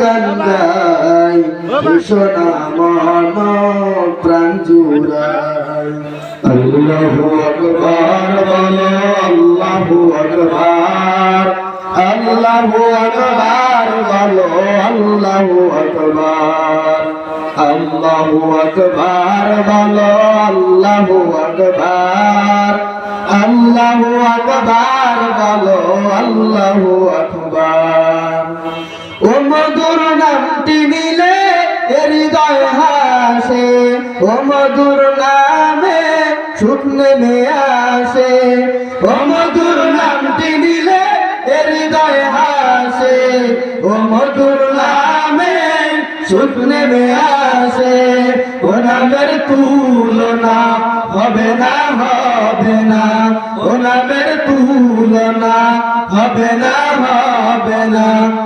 গঙ্গাই সোনা মন প্রাণ জুড়াই আল্লাহু আকবার, বলো, আল্লাহু আকবার। আল্লাহু আকবার, বলো, আল্লাহু আকবার। আল্লাহু আকবার, বলো, আল্লাহু আকবার। নামটি নিলে হৃদয় হাসে। ও মধুর নামে সুখ নেমে আসে। ও মধুর নামটি নিলে হৃদয় হাসে। ও মধুর নামে সুখ নেমে আসে। ও নামের তুলনা হবে না হবে না। ও নামের তুলনা হবে না হবে না।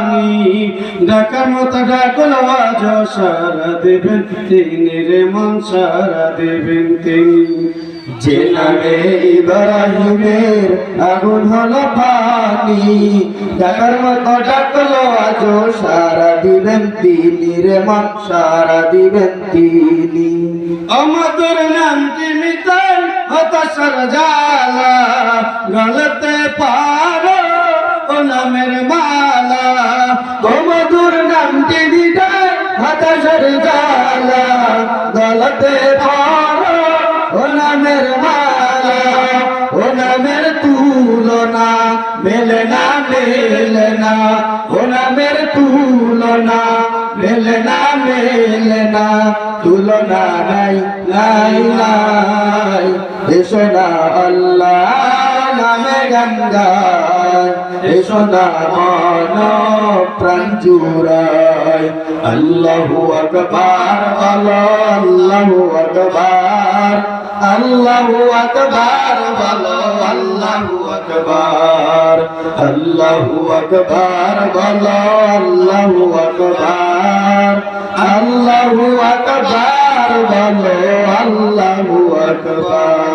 পানি ডাকার মতো ডাকল আজ সারা দেবেন তিনি রে, মন সারা দেবেন তিনি। যে নামে ইব্রাহিমের আগুন হলো পানি, ডাকার মতো ডাকলো আজ সারা দিবেন তিনি রে, মন সারা দিবেন তিনি। আমাদের নাম তিনি তাই হতাশার জালা গলতে পারো, ও নামের ও তিনি তাই হতাশার জালা গলতে পারো মালা, ও নামের তুলনা, মেলে না মেলে না, ও নামের তুলনা, মেলে না মেলে না, তুলনা নাই নাই নাই এসো না আল্লাহ, নামে গঙ্গায় এসো না মন প্রাণ জুড়ায় আল্লাহু আকবার আল্লাহু আকবার আল্লাহু আকবার বলো আল্লাহু আকবার আল্লাহু আকবার বলো আল্লাহু আকবার আল্লাহু আকবার বলো আল্লাহু আকবার।